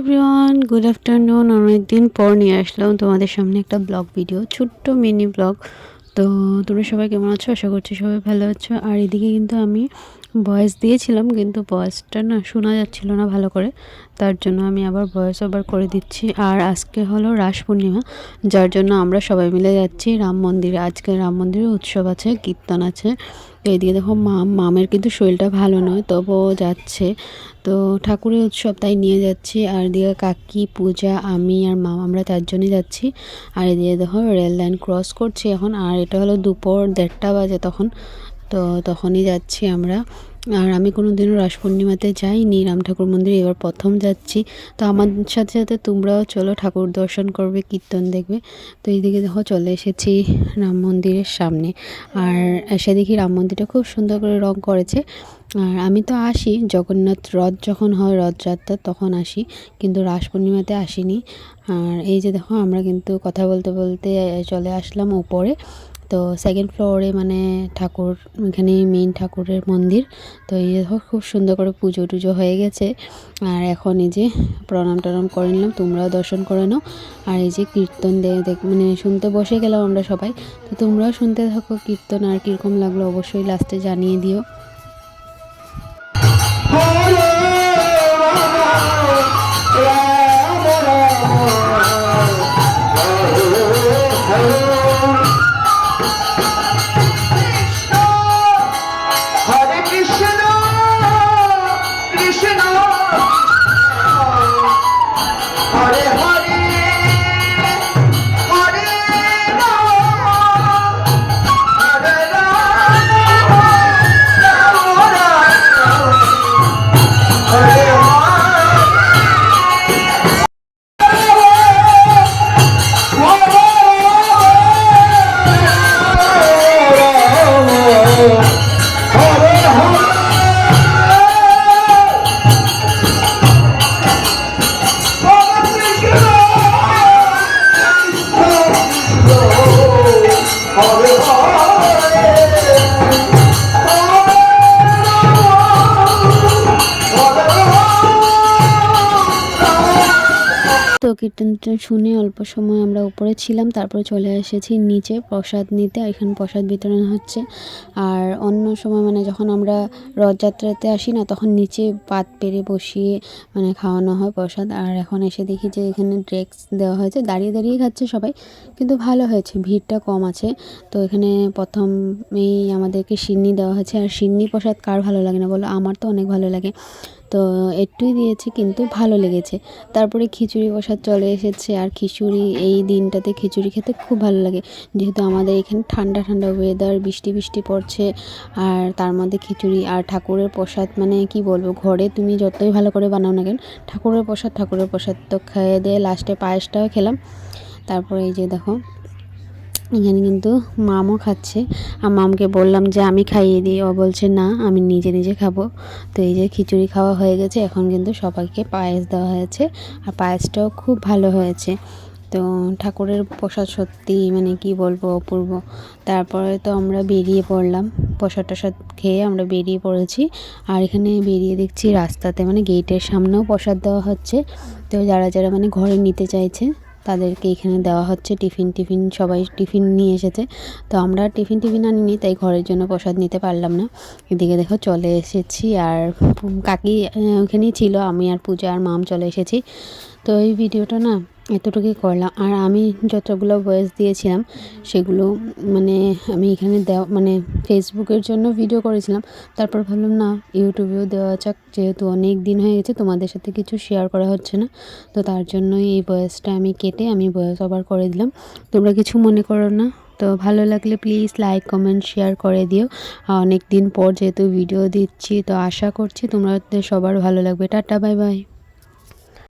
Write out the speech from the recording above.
Everyone good afternoon অনেক দিন পর নিয়ে আসলাম তোমাদের সামনে একটা ব্লগ ভিডিও ছোট্ট মিনি ব্লগ তো তোমরা সবাই কেমন আছো? আশা করছি সবাই ভালো আছো। আর এদিকে কিন্তু আমি ভয়েস দিয়েছিলাম, কিন্তু ভয়েসটা না শোনা যাচ্ছিল না ভালো করে। তার জন্য আমি আবার ভয়েস ওভার করে দিচ্ছি। আর আজকে হলো রাস পূর্ণিমা, যার জন্য আমরা সবাই মিলে যাচ্ছি। রাম মন্দিরে, আজকে রাম মন্দিরে উৎসব আছে, কীর্তন আছে। এইদিকে দেখো মাম মামের কিন্তু শরীরটা ভালো নয়, তবুও যাচ্ছে। তো ঠাকুরের উৎসব তাই নিয়ে যাচ্ছি। আর এদিকে কাকি, পূজা, আমি আর মা, আমরা চারজনে যাচ্ছি। আর এদিকে দেখো রেল লাইন ক্রস করছি এখন। আর এটা হলো দুপুর দেড়টা বাজে তখন। তো তখনই যাচ্ছি আমরা। আর আমি কোনো দিনও রাস পূর্ণিমাতে যাইনি, রাম ঠাকুর মন্দিরে এবার প্রথম যাচ্ছি। তো আমার সাথে সাথে তোমরাও চলো ঠাকুর দর্শন করবে, কীর্তন দেখবে। তো এইদিকে দেখো চলে এসেছি রাম মন্দিরের সামনে। আর এসে দেখি রাম মন্দিরটা খুব সুন্দর করে রং করেছে। আর আমি তো আসি, জগন্নাথ রথ যখন হয়, রথযাত্রা তখন আসি, কিন্তু রাস পূর্ণিমাতে আসিনি। আর এই যে দেখো, আমরা কিন্তু কথা বলতে বলতে চলে আসলাম উপরে। তো সেকেন্ড ফ্লোরে মানে ঠাকুর এখানে মেইন ঠাকুরের মন্দির। তো এই খুব সুন্দর করে পুজো টুজো হয়ে গেছে। আর এখন এই যে প্রণাম টনাম করে নিলাম, তোমরাও দর্শন করে নাও। আর এই যে কীর্তন দেখ মানে শুনতে বসে গেলাম আমরা সবাই। তো তোমরাও শুনতে থাকো, কীর্তন আর কীরকম লাগল অবশ্যই লাস্টে জানিয়ে দিও। তো শুনে অল্প সময় আমরা উপরে ছিলাম, তারপরে চলে এসেছি নিচে প্রসাদ নিতে। এখানে প্রসাদ বিতরণ হচ্ছে। আর অন্য সময় মানে যখন আমরা রথযাত্রাতে আসি না, তখন নিচে পাত পেরে বসিয়ে মানে খাওয়ানো হয় প্রসাদ। আর এখন এসে দেখি যে এখানে ড্রেক্স দেওয়া হয়েছে। দাঁড়িয়ে দাঁড়িয়ে খাচ্ছে সবাই, কিন্তু ভালো হয়েছে, ভিড়টা কম আছে। তো এখানে প্রথমেই আমাদেরকে সিন্নি দেওয়া হয়েছে। আর সিন্নি প্রসাদ কার ভালো লাগে না বলো? আমার তো অনেক ভালো লাগে। তো একটুই দিয়েছি, কিন্তু ভালো লেগেছে। তারপরে খিচুড়ি প্রসাদ চলে এসেছে, আর খিচুড়ি, এই দিনটাতে খিচুড়ি খেতে খুব ভালো লাগে। যেহেতু আমাদের এখানে ঠান্ডা ঠান্ডা ওয়েদার বৃষ্টি বৃষ্টি পড়ছে, আর তার মধ্যে খিচুড়ি আর ঠাকুরের প্রসাদ মানে কি বলব, ঘরে তুমি যতই ভালো করে বানাও না কেন, ঠাকুরের প্রসাদ ঠাকুরের প্রসাদ তো খেয়ে দিয়ে লাস্টে পায়েসটাও খেলাম। তারপরে এই যে দেখো এখানে কিন্তু মামও খাচ্ছে। আর মামকে বললাম যে, আমি খাইয়ে দিই। ও বলছে, না, আমি নিজে নিজে খাব। তো এই যে খিচুড়ি খাওয়া হয়ে গেছে। এখন কিন্তু সবাইকে পায়েস দেওয়া হয়েছে। আর পায়েসটাও খুব ভালো হয়েছে। তো ঠাকুরের প্রসাদ সত্যি মানে কি বলব, অপূর্ব। তারপরে তো আমরা বেরিয়ে পড়লাম। প্রসাদ টসাদ খেয়ে আমরা বেরিয়ে পড়েছি। আর এখানে বেরিয়ে দেখছি রাস্তাতে মানে গেটের সামনেও প্রসাদ দেওয়া হচ্ছে। তো যারা যারা মানে ঘরে নিতে চাইছে তাদেরকে এখানে দেওয়া হচ্ছে টিফিন টিফিন সবাই টিফিন নিয়ে এসেছে। তো আমরা টিফিন টিফিন আনিনি, তাই ঘরের জন্য প্রসাদ নিতে পারলাম না। এদিকে দেখো চলে এসেছি আর কাকি ওখানেই ছিল, আমি আর পূজা আর মাম চলে এসেছি। তো এই ভিডিওটা না এতটুকুই করলাম। আর আমি যতগুলো ভয়েস দিয়েছিলাম, সেগুলো মানে আমি এখানে দেওয়া মানে ফেসবুকের জন্য ভিডিও করেছিলাম। তারপর ভাবলাম, না, ইউটিউবেও দেওয়া যাক। যেহেতু অনেক দিন হয়ে গেছে, তোমাদের সাথে কিছু শেয়ার করা হচ্ছে না। তো তার জন্যই এই ভয়েসটা আমি কেটে আমি ভয়েস ওভার করে দিলাম। তোমরা কিছু মনে করো না? তো ভালো লাগলে প্লিজ লাইক কমেন্ট শেয়ার করে দিও। অনেক দিন পর যেহেতু ভিডিও দিচ্ছি, তো আশা করছি তোমাদের সবার ভালো লাগবে। Tata bye bye